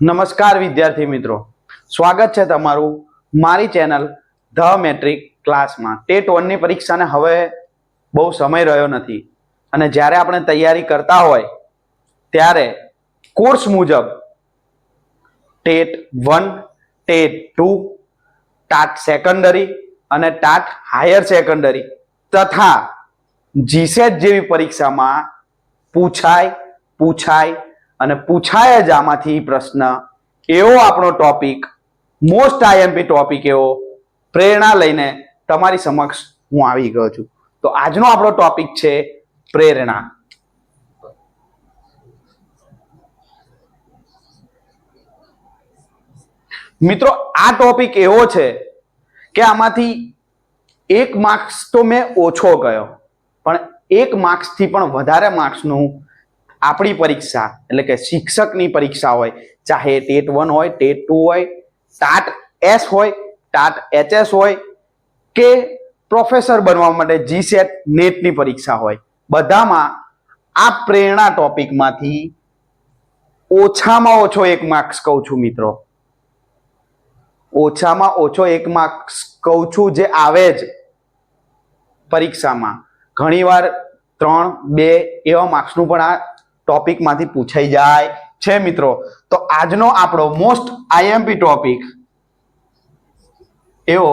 નમસ્કાર વિદ્યાર્થી મિત્રો. સ્વાગત છે તમારું મારી ચેનલ ધ મેટ્રિક ક્લાસમાં. ટેટ વનની પરીક્ષાને હવે બહુ સમય રહ્યો નથી. અને જ્યારે આપણે તૈયારી કરતા હોય, ત્યારે કોર્સ મુજબ TET one, TET two, TAT secondary અને ટાટ હાયર સેકન્ડરી તથા જીસેટ જેવી પરીક્ષામાં પૂછાય પૂછાય અને પૂછાય જ આમાંથી પ્રશ્ન, એવો આપણો ટોપિક મોસ્ટ આઈએમપી ટોપિક એવો, પ્રેરણા લઈને તમારી સમક્ષ હું આવી ગયો છું. તો આજનો આપણો ટોપિક છે પ્રેરણા. મિત્રો, આ ટોપિક એવો છે કે આમાંથી એક માર્ક્સ તો મેં ઓછો ગયો, પણ એક માર્ક્સથી પણ વધારે માર્ક્સનું આપણી પરીક્ષા, એટલે કે શિક્ષકની પરીક્ષા હોય, ચાહે ટેટ વન હોય, ટેટ ટુ હોય, ટાટ એસ હોય, ટાટ એચએસ હોય, કે પ્રોફેસર બનવા માટે જી સેટ નેટની પરીક્ષા હોય, બધામાં આ પ્રેરણા ટોપિકમાંથી ઓછામાં ઓછો એક માર્ક્સ કહું છું મિત્રો. ઓછામાં ઓછો એક માર્ક્સ કહું છું જે આવે જ પરીક્ષામાં. ઘણીવાર ત્રણ, બે એવા માર્ક્સનું પણ આ ટોપિકમાંથી પૂછાઈ જાય છે મિત્રો. તો આજનો આપણો મોસ્ટ આઈએમપી ટોપિક એવો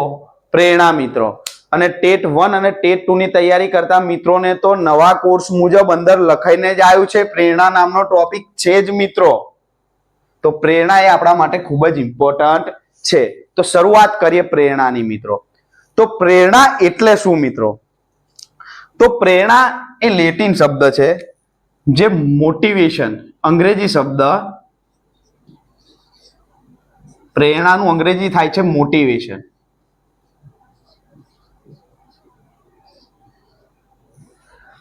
પ્રેરણા મિત્રો. અને ટેટ વન અને ટેટ ટુ ની તૈયારી કરતા મિત્રોને તો નવા કોર્સ મુજબ અંદર લખાઈને જ આવ્યું છે. પ્રેરણા નામનો ટોપિક છે જ મિત્રો. તો પ્રેરણા એ આપણા માટે ખૂબ જ ઇમ્પોર્ટન્ટ છે. તો શરૂઆત કરીએ પ્રેરણાની મિત્રો. તો પ્રેરણા એટલે શું મિત્રો? તો પ્રેરણા એ લેટિન શબ્દ છે. જે મોટિવેશન અંગ્રેજી શબ્દ પ્રેરણાનું અંગ્રેજી થાય છે મોટિવેશન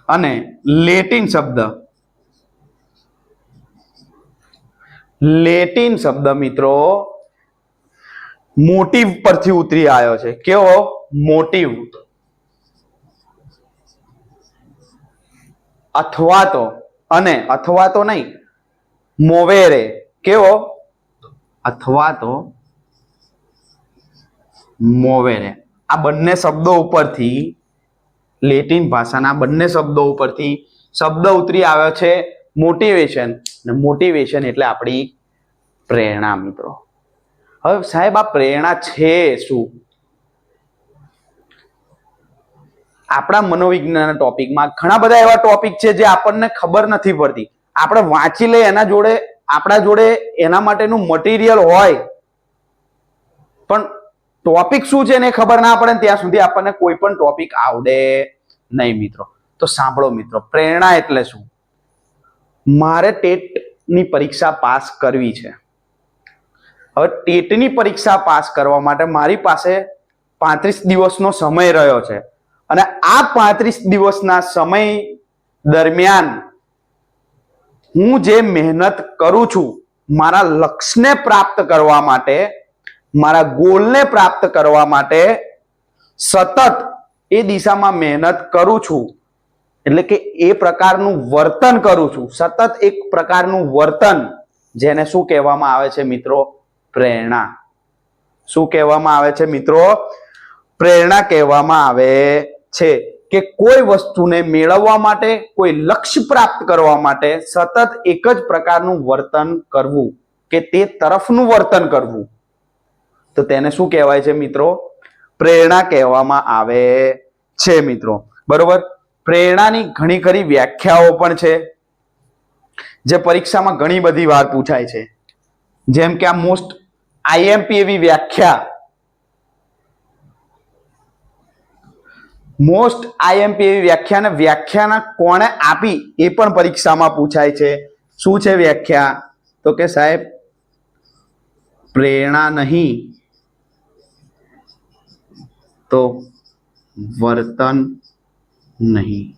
અને લેટિન શબ્દ. લેટિન શબ્દ મિત્રો મોટિવ પરથી ઉતરી આવ્યો છે. કેવો? મોટિવ. અથવા તો અને અથવા તો નહીં. મોવેરે. કેવો? અથવા તો મોવેરે. આ બંને શબ્દો ઉપરથી, લેટિન ભાષાના બંને શબ્દો ઉપરથી શબ્દ ઉતરી આવ્યો છે મોટિવેશન. અને મોટિવેશન એટલે આપણી પ્રેરણા મિત્રો. હવે સાહેબ, આ પ્રેરણા છે શું? આપણા મનોવિજ્ઞાનના ટોપિકમાં ઘણા બધા એવા ટોપિક છે જે આપણને ખબર નથી પડતી. આપણે વાંચી લઈએ એના જોડે, આપણા જોડે એના માટેનું મટીરિયલ હોય. પણ ટોપિક શું છે એને ખબર ના પડે ત્યાં સુધી આપણને કોઈ પણ ટોપિક આવડે નહીં મિત્રો. તો સાંભળો મિત્રો, પ્રેરણા એટલે શું? મારે ટેટની પરીક્ષા પાસ કરવી છે. હવે ટેટની પરીક્ષા પાસ કરવા માટે મારી પાસે પાંત્રીસ દિવસનો સમય રહ્યો છે. અને આ પાંત્રીસ દિવસના સમય દરમિયાન હું જે મહેનત કરું છું, મારા લક્ષ્યને પ્રાપ્ત કરવા માટે, મારા ગોલને પ્રાપ્ત કરવા માટે સતત એ દિશામાં મહેનત કરું છું. એટલે કે એ પ્રકારનું વર્તન કરું છું. સતત એક પ્રકારનું વર્તન, જેને શું કહેવામાં આવે છે મિત્રો? પ્રેરણા. શું કહેવામાં આવે છે મિત્રો? પ્રેરણા કહેવામાં આવે છે કે કોઈ વસ્તુને મેળવવા માટે, કોઈ લક્ષ્ય પ્રાપ્ત કરવા માટે સતત એક જ પ્રકારનું વર્તન કરવું કે તે તરફનું વર્તન કરવું. તો તેને શું કહેવાય છે મિત્રો? પ્રેરણા કહેવામાં આવે છે મિત્રો. બરોબર? પ્રેરણાની ઘણી ખરી વ્યાખ્યાઓ પણ છે, જે પરીક્ષામાં ઘણી બધી વાર પૂછાય છે. જેમ કે આ મોસ્ટ આઈએમપી એવી વ્યાખ્યા મોસ્ટ આઈએમપી એવી વ્યાખ્યાને વ્યાખ્યાના કોણે આપી એ પણ પરીક્ષામાં પૂછાય છે. શું છે વ્યાખ્યા? તો કે સાહેબ, પ્રેરણા નહીં. તો વર્તન નહીં.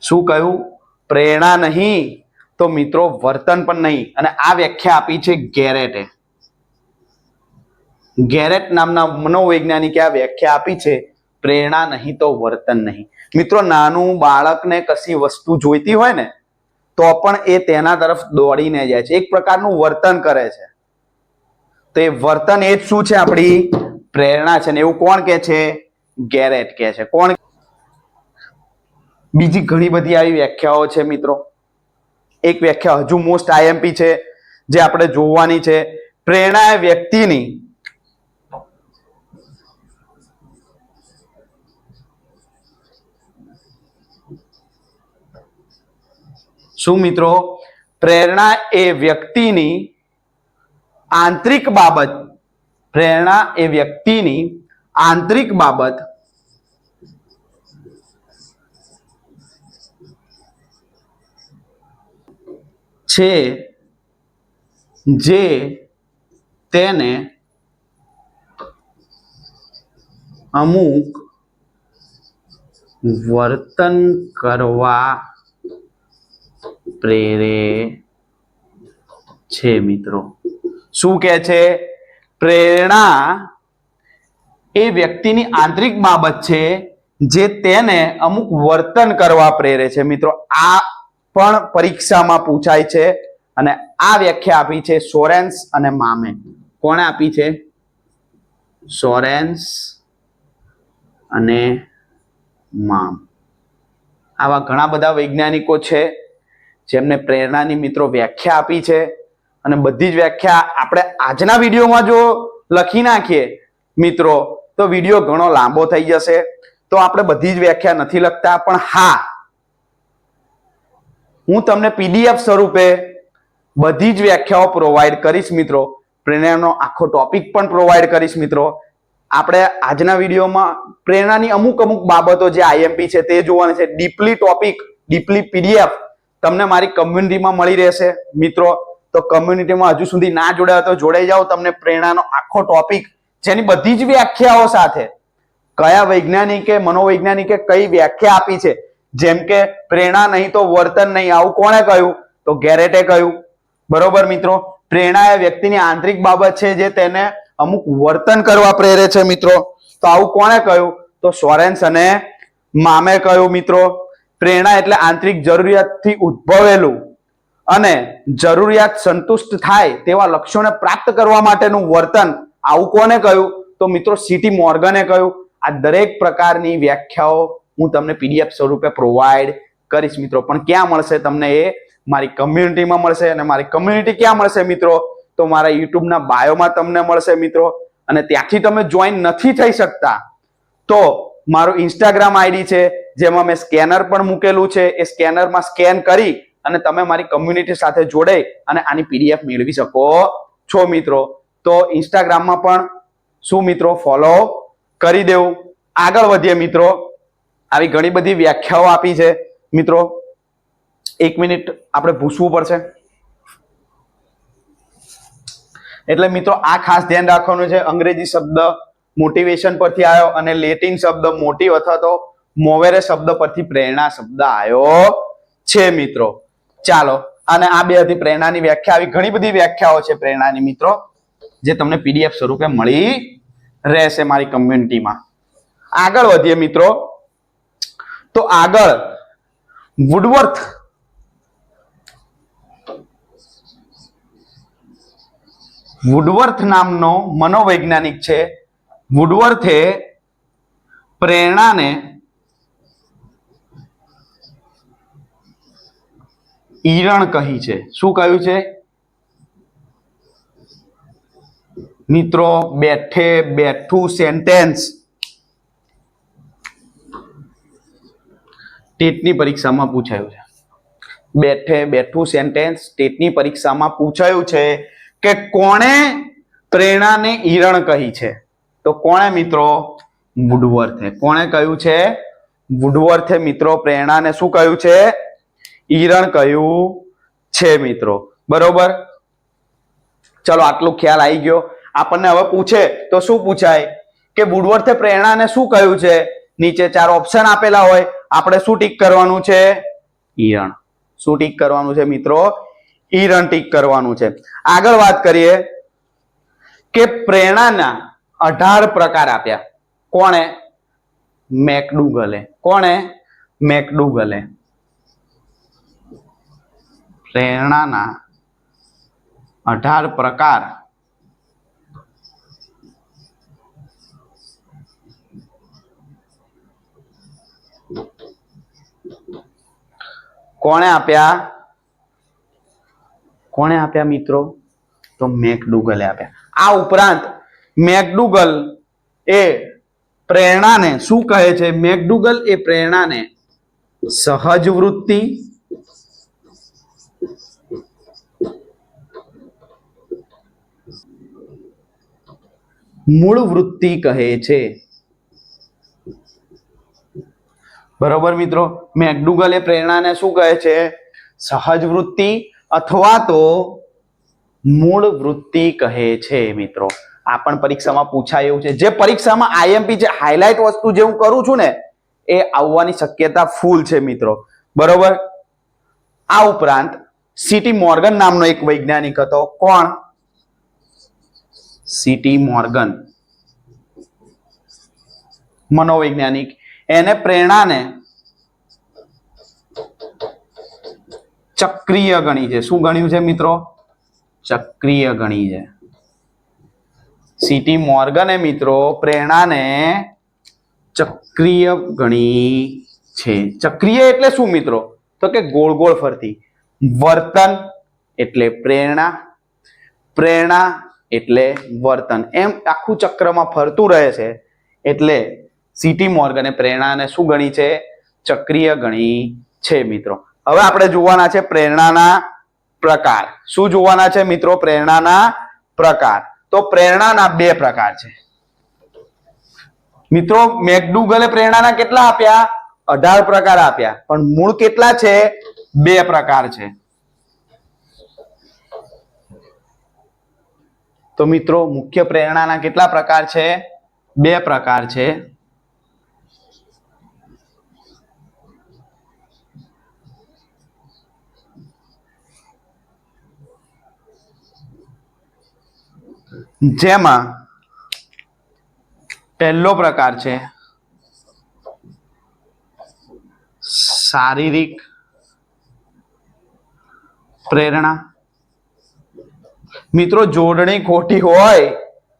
શું કહ્યું? પ્રેરણા નહીં. તો મિત્રો, વર્તન પણ નહીં. અને આ વ્યાખ્યા આપી છે ગેરેટે. ગેરેટ નામના મનોવૈજ્ઞાનિકે આ વ્યાખ્યા આપી છે, પ્રેરણા નહીં તો વર્તન નહીં. મિત્રો, નાનું બાળકને કશી વસ્તુ જોઈતી હોય ને, તો પણ એ તેના તરફ દોડીને જાય છે. એક પ્રકારનું વર્તન કરે છે. તો એ વર્તન એ જ શું છે આપણી પ્રેરણા છે ને, એવું કોણ કે છે? ગેરેટ કે છે. કોણ? બીજી ઘણી બધી આવી વ્યાખ્યાઓ છે મિત્રો. એક વ્યાખ્યા હજુ મોસ્ટ આઈએમપી છે, જે આપણે જોવાની છે. પ્રેરણા એ વ્યક્તિની શું મિત્રો? પ્રેરણા એ વ્યક્તિની આંતરિક બાબત. પ્રેરણા એ વ્યક્તિની આંતરિક બાબત. છે જે તેને અમુક વર્તન કરવા પ્રેરે છે, મિત્રો. શું કે છે? પ્રેરણા એ વ્યક્તિની આંતરિક બાબત છે, જે તેને અમુક વર્તન કરવા પ્રેરે છે. મિત્રો, આ પણ પરીક્ષામાં પૂછાય છે અને આ વ્યાખ્યા આપી છે સોરેન્સ અને મામે. કોણે આપી છે? સોરેન્સ અને મામ. આવા ઘણા બધા વૈજ્ઞાનિકો છે. જેમને પ્રેરણાની મિત્રો વ્યાખ્યા આપી છે. અને બધી જ વ્યાખ્યા આપણે આજના વિડીયોમાં જો લખી નાખીએ મિત્રો, તો વીડિયો ઘણો લાંબો થઈ જશે. તો આપણે બધી જ વ્યાખ્યા નથી લખતા, પણ હા, હું તમને પીડીએફ સ્વરૂપે બધી જ વ્યાખ્યાઓ પ્રોવાઈડ કરીશ મિત્રો. પ્રેરણાનો આખો ટોપિક પણ પ્રોવાઈડ કરીશ મિત્રો. આપણે આજના વિડીયોમાં પ્રેરણાની અમુક અમુક બાબતો જે આઈએમપી છે તે જોવાની છે. ડીપલી ટોપિક ડીપલી પીડીએફ તમને મારી કમ્યુનિટીમાં મળી રહેશે. મિત્રો, તો કમ્યુનિટીમાં હજુ સુધી ના જોડાયો તો જોડાઈ જાઓ. તમને પ્રેરણાનો આખો ટોપિક જેની બધી જ વ્યાખ્યાઓ સાથે કયા વૈજ્ઞાનિકે, મનોવૈજ્ઞાનિકે કઈ વ્યાખ્યા આપી છે? જેમ કે, પ્રેરણા નહીં તો વર્તન નહીં. આવું કોણે કહ્યું? તો ગેરેટે કહ્યું. બરોબર મિત્રો? પ્રેરણા એ વ્યક્તિની આંતરિક બાબત છે જે તેને અમુક વર્તન કરવા પ્રેરે છે મિત્રો. તો આવું કોણે કહ્યું? તો સોરેન્સ અને મામે કહ્યું મિત્રો. પ્રેરણા એટલે આંતરિક જરૂરિયાતથી ઉદ્ભવેલું. અને જરૂરિયાત સંતુષ્ટ થાય તેવા લક્ષ્યોને પ્રાપ્ત કરવા માટેનું વર્તન આવું કોને કહ્યું? તો મિત્રો સિટી મોર્ગને કહ્યું. આ દરેક પ્રકારની વ્યાખ્યાઓ હું તમને પીડીએફ સ્વરૂપે પ્રોવાઈડ કરીશ મિત્રો. પણ ક્યાં મળશે? તમને એ મારી કમ્યુનિટીમાં મળશે અને મારી કમ્યુનિટી ક્યાં મળશે મિત્રો? તો મારા યુટ્યુબના બાયોમાં તમને મળશે મિત્રો. અને ત્યાંથી તમે જોઈન નથી થઈ શકતા. તો મારું ઇન્સ્ટાગ્રામ આઈડી છે, જેમાં મેં સ્કેનર પણ મૂકેલું છે. એ સ્કેનરમાં સ્કેન કરી અને તમે મારી કમ્યુનિટી સાથે જોડાઈ અને આની પીડીએફ મેળવી શકો. છો મિત્રો? તો ઇન્સ્ટાગ્રામમાં પણ શું મિત્રો? ફોલો કરી દેવું. આગળ વધીએ મિત્રો. આવી ઘણી બધી વ્યાખ્યાઓ આપી છે. મિત્રો, એક મિનિટ આપણે ભૂસવું પડશે. એટલે મિત્રો, આ ખાસ ધ્યાન રાખવાનું છે. અંગ્રેજી શબ્દ મોટિવેશન પરથી આવ્યો અને લેટિન શબ્દ મોટિવ અથવા તો મોવેરે શબ્દ પરથી પ્રેરણા શબ્દ આવ્યો છે મિત્રો. ચાલો, અને આ બે હતી પ્રેરણાની વ્યાખ્યા. આવી ઘણી બધી વ્યાખ્યાઓ છે પ્રેરણાની મિત્રો, જે તમને પીડીએફ સ્વરૂપે મળી રહેશે મારી કમ્યુનિટીમાં આગળ વધીએ મિત્રો. તો આગળ વુડવર્થ વુડવર્થ નામનો મનોવૈજ્ઞાનિક છે. વુડવર્થે પ્રેરણાને ઈરણ કહી છે. શું કહ્યું છે? મિત્રો, બેઠે બેઠું સેન્ટેન્સ ટેટની પરીક્ષામાં પૂછાયું છે. બેઠે બેઠું સેન્ટેન્સ ટેટની પરીક્ષામાં પૂછાયું છે કે કોણે પ્રેરણાને ઈરણ કહી છે? તો કોણે મિત્રો વુડવર્થે કોણે કહ્યું છે? વુડવર્થે મિત્રો પ્રેરણાને શું કહ્યું છે? ઈરણ કહ્યું છે મિત્રો. બરોબર? ચલો આટલું ખ્યાલ આવી ગયો. આપણને હવે પૂછે તો શું પૂછાય? કે વુડવર્થે પ્રેરણાને શું કહ્યું છે? નીચે ચાર ઓપ્શન આપેલા હોય. આપણે શું ટીક કરવાનું છે? ઈરણ શું ટીક કરવાનું છે મિત્રો? ઈરણ ટીક કરવાનું છે. આગળ વાત કરીએ કે પ્રેરણાના અઢાર પ્રકાર આપ્યા. કોણે? મેકડુગલે. કોણે? મેકડુગલે. પ્રેરણાના અઢાર પ્રકાર. કોણે આપ્યા? કોણે આપ્યા મિત્રો? તો મેકડુગલે આપ્યા. આ ઉપરાંત મેકડુગલ એ પ્રેરણાને, શું કહે છે? મેકડુગલ એ પ્રેરણાને સહજ વૃત્તિ, મૂળ વૃત્તિ કહે છે. બરોબર મિત્રો? મેકડુગલ એ પ્રેરણાને શું કહે છે? સહજ વૃત્તિ અથવા તો મૂળ વૃત્તિ કહે છે મિત્રો. આ પણ પરીક્ષામાં પૂછાય એવું છે. જે પરીક્ષામાં આઈએમપી જે હાઇલાઇટ વસ્તુ જે હું કરું છું ને, એ આવવાની શક્યતા ફૂલ છે મિત્રો. બરોબર? આ ઉપરાંત સીટી મોર્ગન નામનો એક વૈજ્ઞાનિક હતો. કોણ? સીટી મોર્ગન મનોવૈજ્ઞાનિક. એને પ્રેરણાને ચક્રીય ગણી છે. શું ગણ્યું છે મિત્રો? ચક્રીય ગણી છે. સીટી મોર્ગને મિત્રો પ્રેરણાને ચક્રીય ગણી છે. ચક્રીય એટલે શું મિત્રો? તો કે ગોળ ગોળ ફરતી. વર્તન એટલે પ્રેરણા. પ્રેરણા એટલે વર્તન. એમ આખું ચક્રમાં ફરતું રહે છે. એટલે સીટી મોર્ગને પ્રેરણાને શું ગણી છે? ચક્રીય ગણી છે મિત્રો. હવે આપણે જોવાના છે પ્રેરણાના પ્રકાર. શું જોવાના છે મિત્રો? પ્રેરણાના પ્રકાર. તો પ્રેરણાના બે પ્રકાર છે. મિત્રો, મેકડુગલે પ્રેરણાના કેટલા આપ્યા? અઢાર પ્રકાર આપ્યા. પણ મૂળ કેટલા છે? બે પ્રકાર છે. તો મિત્રો, મુખ્ય પ્રેરણાના કેટલા પ્રકાર છે? બે પ્રકાર છે. જેમાં પહેલો પ્રકાર છે શારીરિક પ્રેરણા. મિત્રો, જોડણી ખોટી હોય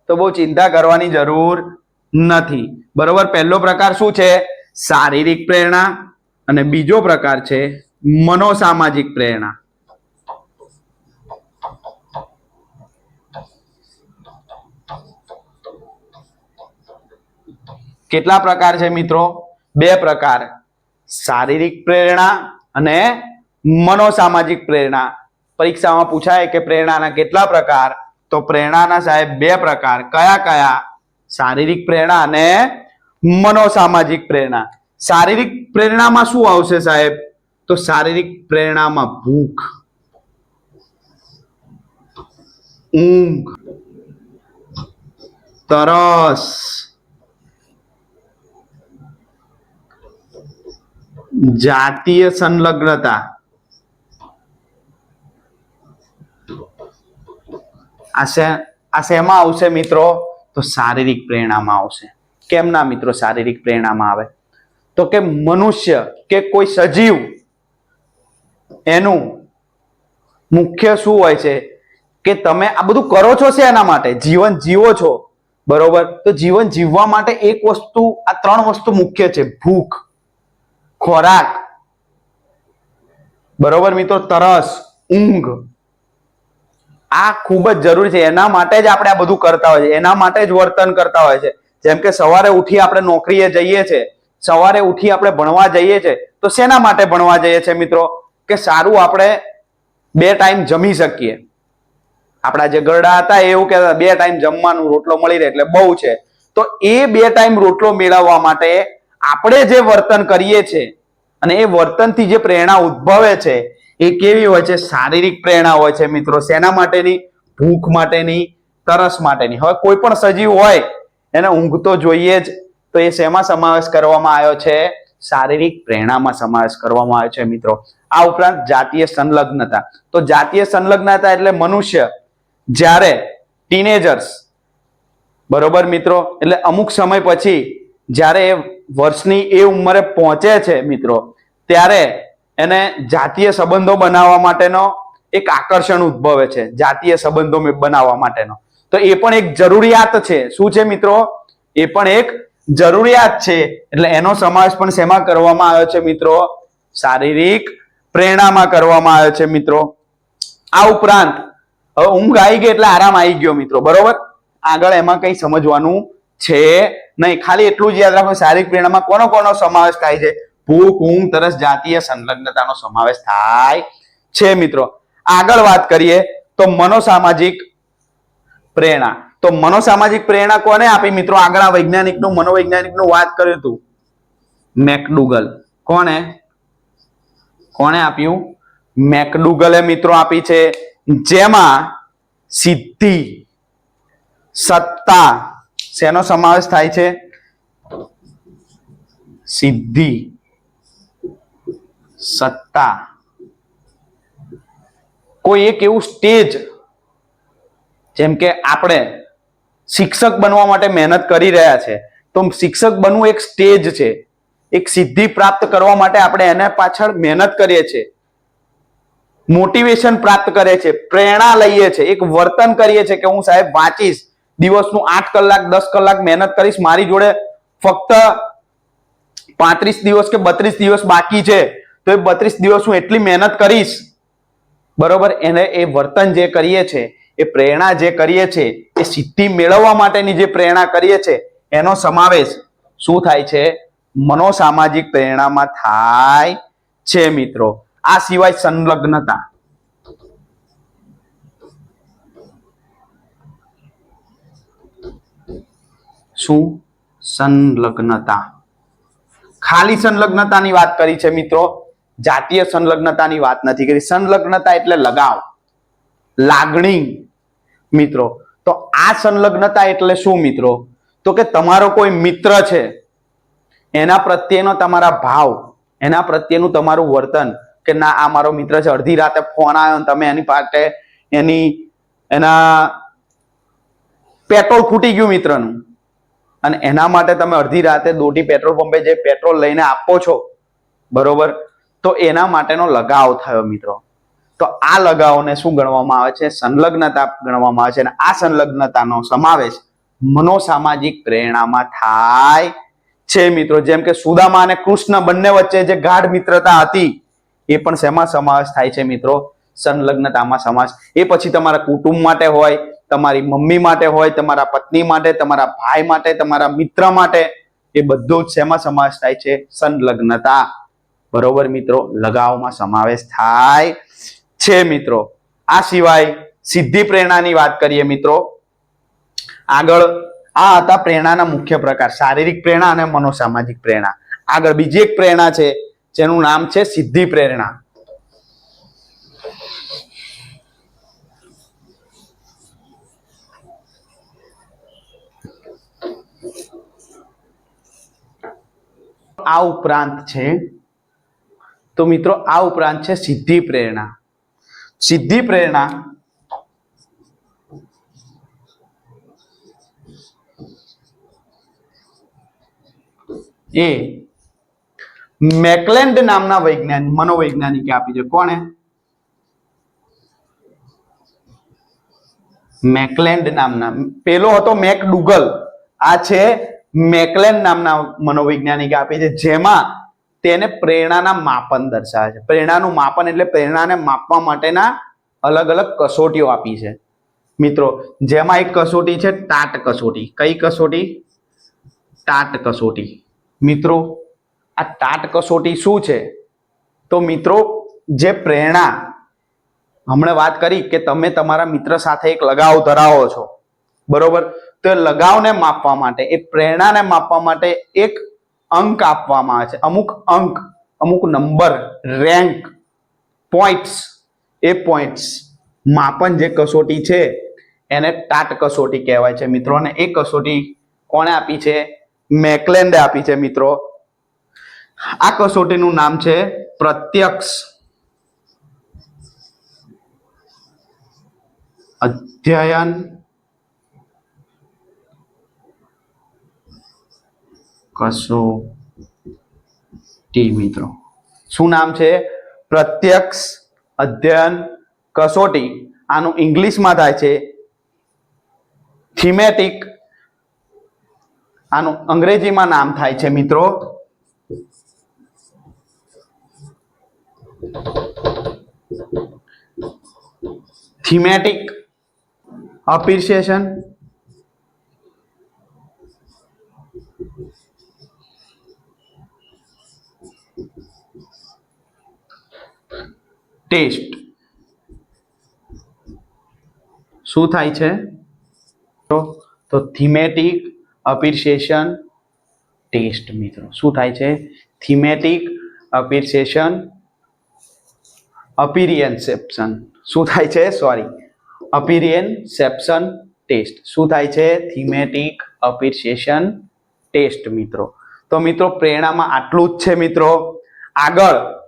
તો બહુ ચિંતા કરવાની જરૂર નથી. બરોબર, પહેલો પ્રકાર શું છે? શારીરિક પ્રેરણા અને બીજો પ્રકાર છે મનોસામાજિક પ્રેરણા. કેટલા પ્રકાર છે મિત્રો? બે પ્રકાર. શારીરિક પ્રેરણા અને મનોસામાજિક પ્રેરણા. પરીક્ષામાં પૂછાય કે પ્રેરણાના કેટલા પ્રકાર? તો પ્રેરણાના સાહેબ બે પ્રકાર. કયા કયા? શારીરિક પ્રેરણા અને મનોસામાજિક પ્રેરણા. શારીરિક પ્રેરણામાં શું આવશે સાહેબ? તો શારીરિક પ્રેરણામાં ભૂખ. ઊંઘ. તરસ. જાતીય સંલગ્નતા. આ શેમાં આવશે મિત્રો? તો શારીરિક પ્રેરણામાં આવશે. કેમના મિત્રો શારીરિક પ્રેરણામાં આવે? તો કે મનુષ્ય કે કોઈ સજીવ, એનું મુખ્ય શું હોય છે? કે તમે આ બધું કરો છો શેના માટે? જીવન જીવો છો. બરોબર? તો જીવન જીવવા માટે એક વસ્તુ, આ ત્રણ વસ્તુ મુખ્ય છે. ભૂખ. ખોરાક. બરોબર મિત્રો, તરસ, ઊંઘ. આ ખૂબ જ જરૂરી છે. એના માટે જ આપણે આ બધું કરતા હોય છે. એના માટે જ વર્તન કરતા હોય છે. જેમ કે સવારે ઉઠી આપણે નોકરીએ જઈએ છે. સવારે ઉઠી આપણે ભણવા જઈએ છે. તો શેના માટે ભણવા જઈએ છે મિત્રો? કે સારું આપણે બે ટાઈમ જમી શકીએ. આપણા જે ગરડા હતા એવું કહેતા બે ટાઈમ જમવાનું રોટલો મળી રહે એટલે બહુ છે. તો એ બે ટાઈમ રોટલો મેળવવા માટે આપણે જે વર્તન કરીએ છીએ અને એ વર્તનથી જે પ્રેરણા ઉદ્ભવે છે, એ કેવી હોય છે? શારીરિક પ્રેરણા હોય છે મિત્રો. શેના માટેની? ભૂખ માટેની, તરસ માટેની. હવે કોઈ પણ સજીવ હોય, એને ઊંઘ તો જોઈએ જ. તો એ શેમાં સમાવેશ કરવામાં આવ્યો છે? શારીરિક પ્રેરણામાં સમાવેશ કરવામાં આવ્યો છે મિત્રો. આ ઉપરાંત જાતીય સંલગ્નતા. તો જાતીય સંલગ્નતા એટલે મનુષ્ય. જ્યારે ટીનેજર્સ બરોબર મિત્રો? એટલે અમુક સમય પછી જ્યારે એ વર્ષની એ ઉંમરે પહોંચે છે મિત્રો, ત્યારે એને જાતીય સંબંધો બનાવવા માટેનો એક આકર્ષણ ઉદ્ભવે છે, જાતીય સંબંધો બનાવવા માટેનો. તો એ પણ એક જરૂરિયાત છે. શું છે મિત્રો? એ પણ એક જરૂરિયાત છે. એટલે એનો સમાવેશ પણ શેમાં કરવામાં આવ્યો છે મિત્રો? શારીરિક પ્રેરણામાં કરવામાં આવ્યો છે મિત્રો. આ ઉપરાંત ઊંઘ આવી ગઈ એટલે આરામ આવી ગયો મિત્રો. બરોબર? આગળ એમાં કઈ સમજવાનું છે નહીં, ખાલી એટલું જ યાદ રાખો, શારીરિક પ્રેરણામાં કોનો કોનો સમાવેશ થાય છે? ભૂખ, ઊંઘ, તરસ, જાતીય સંલગ્નતાનો સમાવેશ થાય છે, મિત્રો. આગળ વાત કરીએ તો મનોસામાજિક પ્રેરણા. તો મનોસામાજિક પ્રેરણા કોને આપી? મિત્રો, આગળ આ વૈજ્ઞાનિકનું, મનોવૈજ્ઞાનિકનું વાત કર્યું હતું. મેકડુગલ. કોને કોને આપ્યું? મેકડુગલે મિત્રો આપી છે. જેમાં સિદ્ધિ, સત્તા શેનો સમાવેશ થાય છે? સિદ્ધિ, સત્તા. કોઈ એક એવું સ્ટેજ જેમ કે આપણે શિક્ષક બનવા માટે મહેનત કરી રહ્યા છે, તો શિક્ષક બનવું એક સ્ટેજ છે. એક સિદ્ધિ પ્રાપ્ત કરવા માટે આપણે એને પાછળ મહેનત કરીએ છીએ. મોટિવેશન પ્રાપ્ત કરે છે પ્રેરણા લઈએ છીએ. એક વર્તન કરીએ છીએ કે હું સાહેબ વાંચીશ દિવસનું આઠ કલાક, દસ કલાક મહેનત કરીશ, મારી જોડે ફક્ત પાંત્રીસ દિવસ કે બત્રીસ દિવસ બાકી છે, તો એ બત્રીસ દિવસ હું એટલી મહેનત કરીશ. બરોબર? એને એ વર્તન જે કરીએ છે, એ પ્રેરણા જે કરીએ છે, એ સિદ્ધિ મેળવવા માટેની જે પ્રેરણા કરીએ છે, એનો સમાવેશ શું થાય છે? મનોસામાજિક પ્રેરણામાં થાય છે, મિત્રો. આ સિવાય સંલગ્નતા. શું સંલગ્નતા. ખાલી સંલગ્નતાની વાત કરી છે મિત્રો. જાતીય સંલગ્નતાની વાત નથી કરી. સંલગ્નતા એટલે લગાવ. લાગણી. મિત્રો, તો આ સંલગ્નતા એટલે શું મિત્રો? તો કે તમારો કોઈ મિત્ર છે, એના પ્રત્યેનો તમારા ભાવ, એના પ્રત્યેનું તમારું વર્તન કે ના, આ મારો મિત્ર છે, અડધી રાતે ફોન આવ્યો તમે એની પાસે એની, એના પેટ્રોલ ખૂટી ગયું મિત્રનું. અને એના માટે તમે અડધી રાતે દોઢી પેટ્રોલ પંપે જે પેટ્રોલ લઈને આપો છો, બરોબર? તો એના માટેનો લગાવ થયો મિત્રો. તો આ લગાવને શું ગણવામાં આવે છે? સંલગ્નતા ગણવામાં આવે છે અને આ સંલગ્નતાનો સમાવેશ મનોસામાજિક પ્રેરણામાં થાય છે મિત્રો. જેમ કે સુદામા અને કૃષ્ણ બંને વચ્ચે જે ગાઢ મિત્રતા હતી, એ પણ શેમાં સમાવેશ થાય છે મિત્રો? સંલગ્નતામાં સમાવેશ. એ પછી તમારા કુટુંબ માટે હોય તમારી મમ્મી માટે હોય, તમારા પત્ની માટે, તમારા ભાઈ માટે, તમારા મિત્ર માટે, એ બધું જ શેમાં સમાવેશ થાય છે? સંલગ્નતા. બરોબર મિત્રો, લગાવમાં સમાવેશ થાય છે મિત્રો. આ સિવાય સિદ્ધિ પ્રેરણાની વાત કરીએ મિત્રો. આગળ આ હતા પ્રેરણાના મુખ્ય પ્રકાર. શારીરિક પ્રેરણા અને મનોસામાજિક પ્રેરણા. આગળ બીજી એક પ્રેરણા છે, જેનું નામ છે સિદ્ધિ પ્રેરણા. આ ઉપરાંત છે, તો મિત્રો આ ઉપરાંત છે સિદ્ધિ પ્રેરણા. સિદ્ધિ પ્રેરણા એ મેકલેન્ડ નામના વૈજ્ઞાનિક, મનોવૈજ્ઞાનિકે આપી છે. કોણે? મેકલેન્ડ નામના. પેલો હતો મેક ડુગલ આ છે મેકલેન્ડ નામના મનોવૈજ્ઞાનિકે આપી છે, જેમાં તેને પ્રેરણાના માપન દર્શાવે છે. પ્રેરણાનું માપન એટલે પ્રેરણાને માપવા માટેના અલગ અલગ કસોટીઓ આપી છે. મિત્રો, જેમાં એક કસોટી છે ટાટ કસોટી. કઈ કસોટી? ટાટ કસોટી. મિત્રો, આ ટાટ કસોટી શું છે? તો મિત્રો, જે પ્રેરણા, હમણાં વાત કરી કે તમે તમારા મિત્ર સાથે એક લગાવ ધરાવો છો. બરોબર? તો લગાવને માપવા માટે, એ પ્રેરણાને માપવા માટે એક અંક આપવામાં આવે છે. અમુક અંક, અમુક નંબર રેન્ક પોઈન્ટ્સ એ પોઈન્ટ્સ માપન જે કસોટી છે, એને ટાટ કસોટી કહેવાય છે. મિત્રો, અને એ કસોટી કોણે આપી છે? મેકલેન્ડે આપી છે, મિત્રો. આ કસોટીનું નામ છે પ્રત્યક્ષ અધ્યયન કસોટી મિત્રો. શું નામ છે? પ્રત્યક્ષ અધ્યયન કસોટી. આનું ઇંગ્લિશમાં થાય છે થીમેટિક. આનું અંગ્રેજીમાં નામ થાય છે મિત્રો. થીમેટિક. Appreciation test. શું થાય છે? તો થીમેટિક અપ્રિસિએશન ટેસ્ટ મિત્રો. શું થાય છે? થીમેટિક અપ્રિસિએશન અપિરિયન્સેપ્શન શું થાય છે? Sorry apperception test. શું થાય છે? થીમેટિક અપ્રિસિએશન ટેસ્ટ મિત્રો. તો મિત્રો, પ્રેરણામાં આટલું જ છે મિત્રો. આગળ.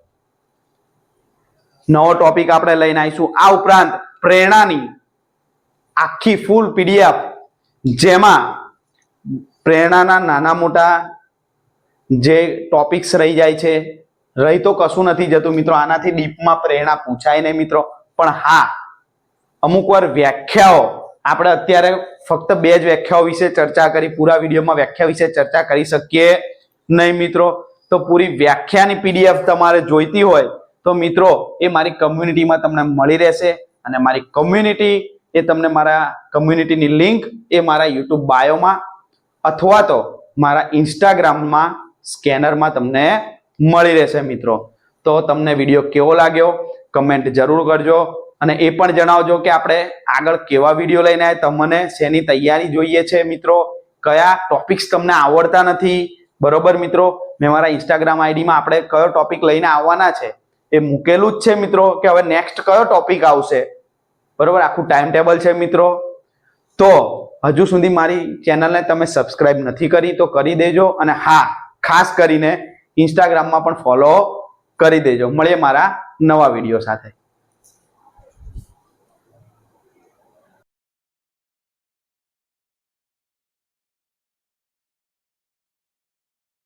નવો ટોપિક આપણે લઈને આવીશું. આ ઉપરાંત પ્રેરણાની આખી ફૂલ પીડીએફ જેમાં પ્રેરણાના નાના મોટા જે ટોપિક્સ રહી જાય છે, રહી તો કશું નથી જતું મિત્રો. આનાથી ડીપમાં પ્રેરણા પૂછાય નહીં મિત્રો. પણ હા, અમુક વાર વ્યાખ્યાઓ આપણે અત્યારે ફક્ત બે જ વ્યાખ્યાઓ વિશે ચર્ચા કરી, પૂરા વિડીયોમાં વ્યાખ્યા વિશે ચર્ચા કરી શકીએ નહીં મિત્રો. તો પૂરી વ્યાખ્યાની પીડીએફ તમારે જોઈતી હોય તો મિત્રો, એ મારી કમ્યુનિટીમાં તમને મળી રહેશે અને મારી કમ્યુનિટી એ તમને મારા કમ્યુનિટીની લિંક એ મારા યુટ્યુબ બાયોમાં અથવા તો મારા ઇન્સ્ટાગ્રામમાં સ્કેનરમાં તમને મળી રહેશે મિત્રો. તો તમને વીડિયો કેવો લાગ્યો કમેન્ટ જરૂર કરજો અને એ પણ જણાવજો કે આપણે આગળ કેવા વીડિયો લઈને તમને શેની તૈયારી જોઈએ છે મિત્રો, કયા ટોપિક્સ તમને આવડતા નથી. બરોબર મિત્રો, મેં મારા ઇન્સ્ટાગ્રામ આઈડીમાં આપણે કયો ટોપિક લઈને આવવાના છે. એ મૂકેલું જ છે, મિત્રો. કે હવે નેક્સ્ટ કયો ટોપિક આવશે? બરોબર? આખું ટાઈમ ટેબલ છે, મિત્રો. તો હજુ સુધી મારી ચેનલને તમે સબસ્ક્રાઇબ નથી કરી, તો કરી દેજો. અને હા, ખાસ કરીને ઇન્સ્ટાગ્રામમાં પણ ફોલો કરી દેજો. મળીએ મારા નવા વીડિયો સાથે.